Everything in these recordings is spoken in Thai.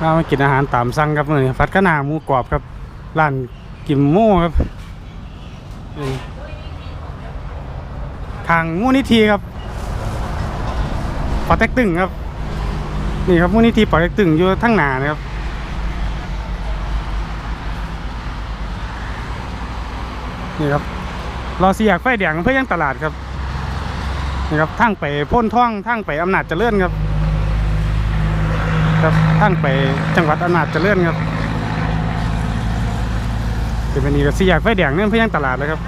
เรามากินอาหารตามสั่งครับมื้อนี้ฟัดกะหนาหมูกรอบครับร้านกิมโม่ครับทางมูนิธิครับปอเต็กตึงครับ นี่ครับมูนิธิปอเต็กตึงอยู่ทั้งหนานะครับนี่ครับรอเสียกไฟแดงเพื่อยังตลาดครับนี่ครับทางไปพ้นท่องทางไปอำนาจเจริญครับ ครับทางไปจังหวัดอำนาจเจริญครับเป็นวันนี้ก็สี่แยกไฟแดงเนี่ยเพื่อยังตลาดเลยครับ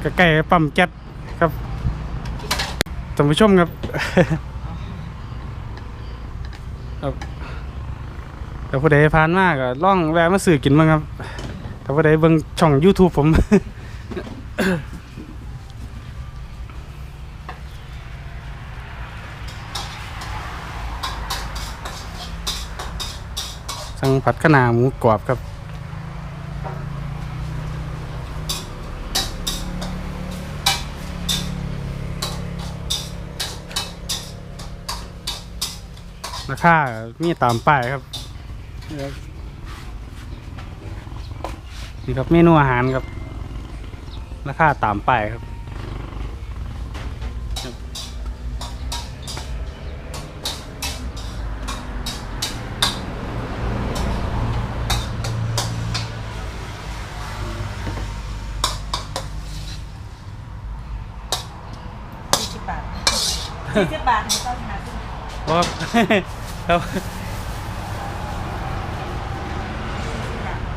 ใกล้ๆปั๊มแก๊สครับท่านผู้ชมครับครับแต่ผู้ใดผ่านมากก็ล่องแวะมาสื่อกินบ้างครับแต่ผู้ใดเบิ่งช่อง YouTube ผม สั่งผัดคะน้าหมูกรอบครับ ราคามีตามป้ายครับ นี่ครับเมนูอาหารครับ ราคาตามป้ายครับ สี่สิบบาท สี่สิบบาทให้ต้องหาซื้อเพราะครับ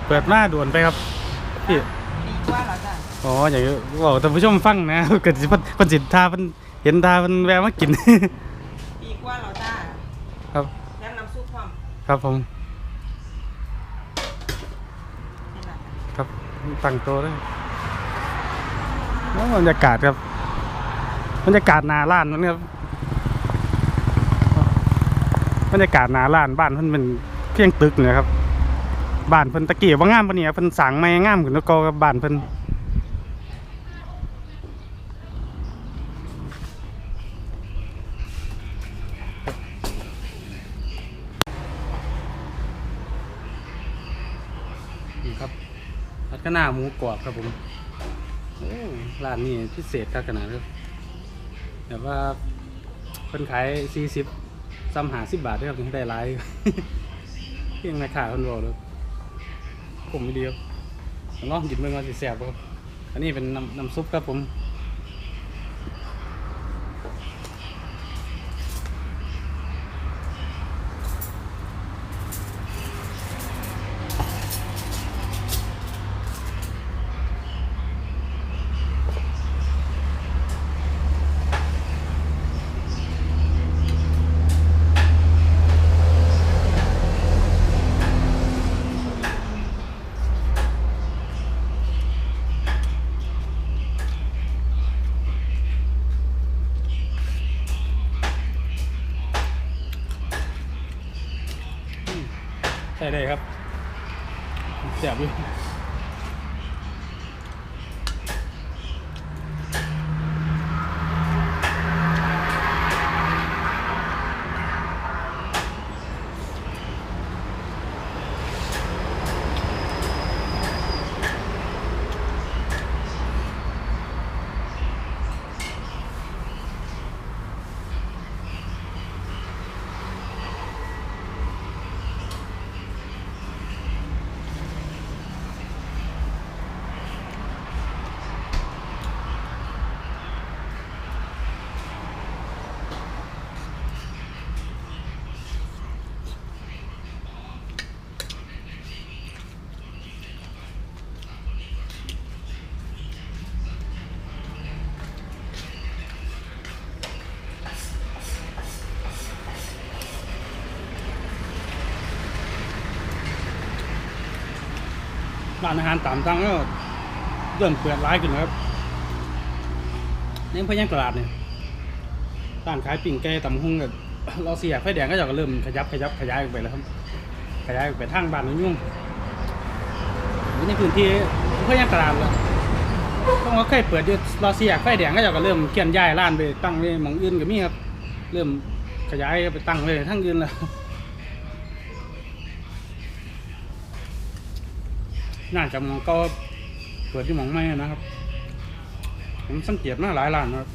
เปิดมาด่วนไปครับพี่ดีกว่าเหรอจ้ะอ๋ออย่างนี้บอกท่านผู้ชมฟังนะเกิดสิเพิ่นเพิ่นสิทาเพิ่นเห็นทาเพิ่นแวะมากิน ดีกว่าเหรอจ้ะครับ แล้วน้ำซุปความครับผม นี่แหละครับตั้งโตะเลยแล้วบรรยากาศครับ บรรยากาศหนาล้านมันครับ บรรยากาศหนาล้านบ้านเพิ่นเป็นเพียงตึกเนี่ยครับบ้านเพิ่นตะกี้ว่างามปานนี้ครับเพิ่นสั่งใหม่งามขึ้นแล้วก็บ้านเพิ่นนะครับพัดกหน้าหมูกรอบครับผมร้านนี้พิเศษครับขนาดครับแบบว่าเพิ่นขาย40 ซ้ำหาสิบบาทได้ครับถึงได้ร้ายเพียงราคาคนบอกเลยผมไม่เดียวลองกินเบิ่งว่าสิแสบครับอันนี้เป็นน้ำน้ำซุปครับผม ใช่ได้ครับแสบอยู่ ร้านอาหารตามสั่งก็เริ่มเปิดร้านขึ้นครับเนี่ยพยังตลาดเนี่ยร้านขายปิ่งไก่ตำหุ่งกับเราเสียไฟแดงก็จะเริ่มขยับขยับขยายออกไปแล้วครับ ขยายออกไปทางบ้านนุ่งอยู่ในพื้นที่พยังตลาดแล้วต้องว่าเคยเปิดอยู่เราเสียไฟแดงก็จะเริ่มเคลื่อนย้ายร้านไปตั้งไว้หมองอื่นก็มีครับ เริ่มขยายไปตั้งไว้ทางอื่นแล้ว น่าจะมองก็เปิดที่หมองไม่นะครับ ผมสังเกตมาหลายร้านนะครับ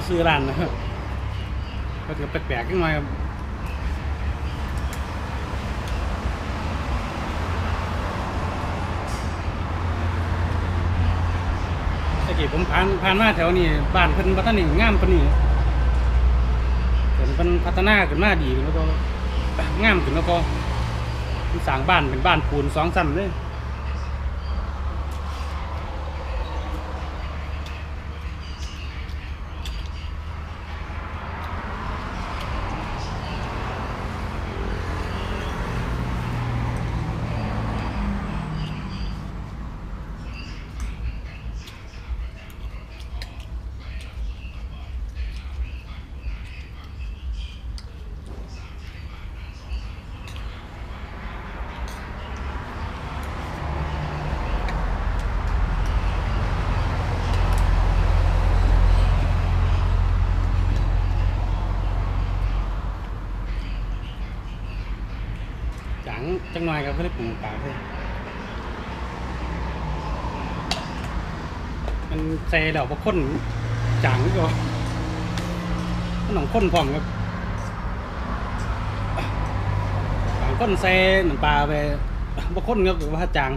ก็ซื้อร้านนะครับก็ถือแปลกๆนิดหน่อยครับตะกี้ผมผ่านผ่านมาแถวนี้บ้านเพิ่นพัฒนางามปานนี้เพิ่นเพิ่นพัฒนาขึ้นมาดีแล้วก็งามขึ้นแล้วก็สร้างบ้านเป็นบ้านปูนสองชั้นเลย จังหน่อยครับเพื่อปรุงปลาเลยมันใส่ดอกบะข้นจังก็ขนมข้นพร้อมครับบางคนใส่น้ำปลาไปบะข้นครับหรือว่าจัง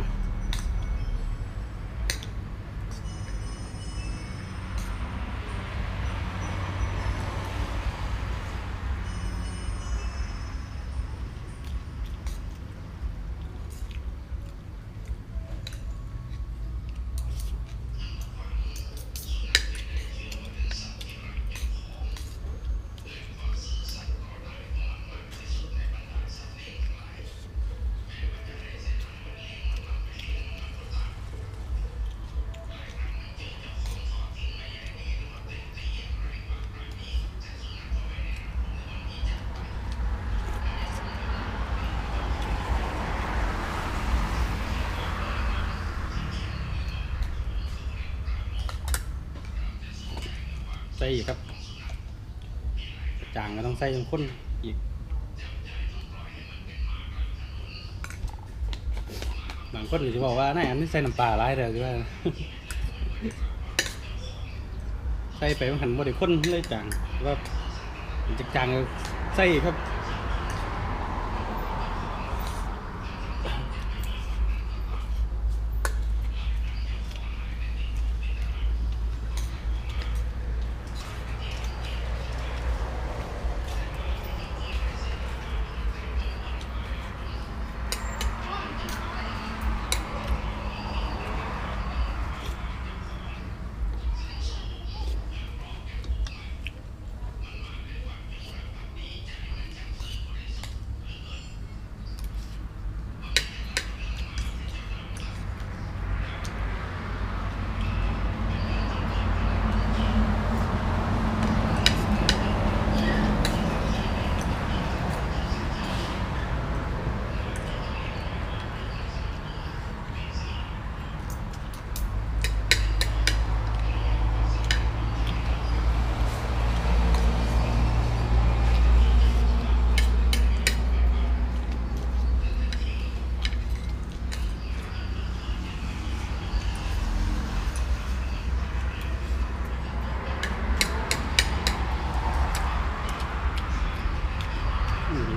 อีกครับจางก็ต้องใส่ยังข้นอีกบางคนจะบอกว่าน่าอันนี้ใส่น้ำปลาร้ายเลยว่าใส่ไปมันหันบ่ได้ข้นเลยจางว่าจะจางก็ใส่อีครับ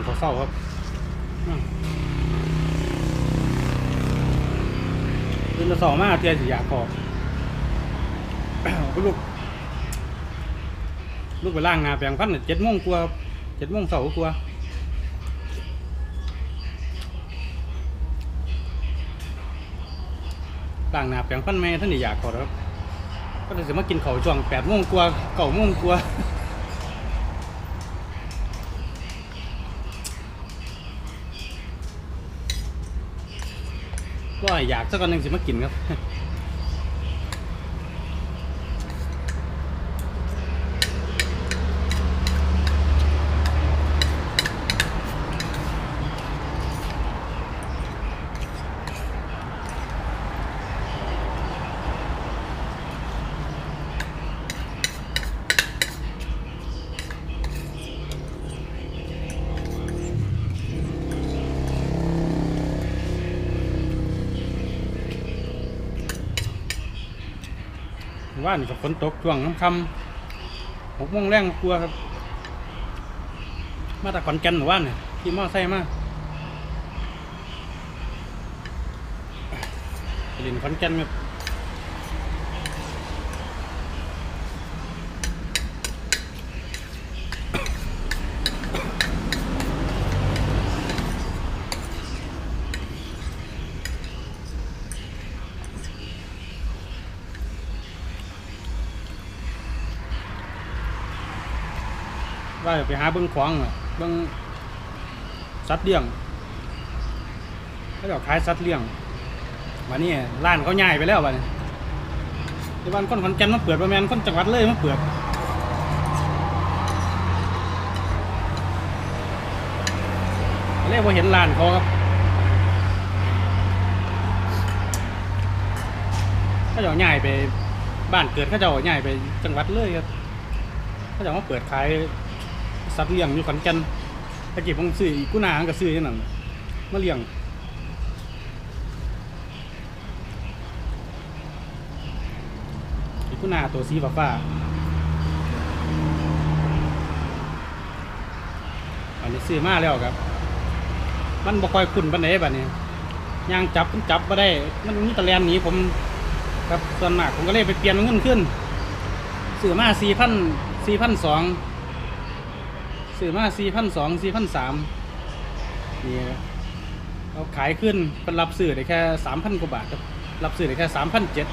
ค เศร้าครับอืมตื่นแต่เศร้ามากเทียนสิอยากขอลูก ลูกไปล่างงาแปลงฟันเจ็ดโมงกว่าเจ็ดโมงเสาร์กว่าล่างหนาแปลงฟันแม่ท่านนี่อยากขอครับก็เลยจะมากินเขาวช่วงแปดโมงกว่าเก้าโมงกว่า ก็อยากสักวันหนึ่งสิมากินครับ ว่านี่ก็ฝนตกช่วงน้ำคำหกโมงแรงกลัวครับ มาตะขอนแก่นหมู่บ้านเนี่ยขี่มอไซค์มาไปเลินขอนแก่นครับ ว่าจะไปหาเบิ้งขวางอะเบิ้งสัตว์เลี้ยงเขาจะขายสัตว์เลี้ยงวันนี้ร้านเขาย้ายไปแล้ววันนี้ที่บ้านคนขอนแก่นมาเปิดประมาณคนจังหวัดเลยมาเปิดเรียกว่าเห็นร้านเขาครับเขาจะย้ายไปบ้านเกิดเขาจะย้ายไปจังหวัดเลยครับเขาจะมาเปิดขาย สัตว์เลี้ยงอยู่ขอนแก่นตะกี้ผมซื้ออีกุนาก็ซื้ออย่างนั้นมาเลี้ยงอีกุนาตัวสีฟ้าฟ้าอันนี้ซื้อมาแล้วครับ มันบ่ค่อยคุ้นปานใดบัดนี้ย่างจับมันจับบ่ได้ มันมีตะแลนหนีผมครับส่วนมากผมก็เลยไปเปลี่ยนเงินขึ้นซื้อมาสี่พันสี่พันสอง ซื้อมาสี่พันสองสี่พันสามนี่เราขายขึ้นเป็นรับซื้อได้แค่สามพันกว่าบาทครับรับซื้อได้แค่สามพันเจ็ด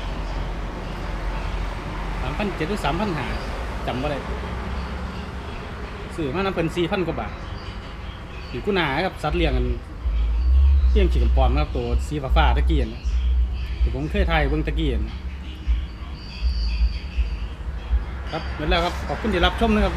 สามพันเจ็ดหรือสามพันหาจำว่าได้ซื้อมานั้นเป็นสี่พันกว่าบาทอยู่กุนาครับสัตว์เลี้ยงกันเลี้ยงขีดกำปอมนะครับตัวสีฟ้าฟ้าตะเกียนที่ผมเคยถ่ายเบิ้องตะเกียนครับเหมือนแล้วครับขอบคุณที่รับชมนะครับ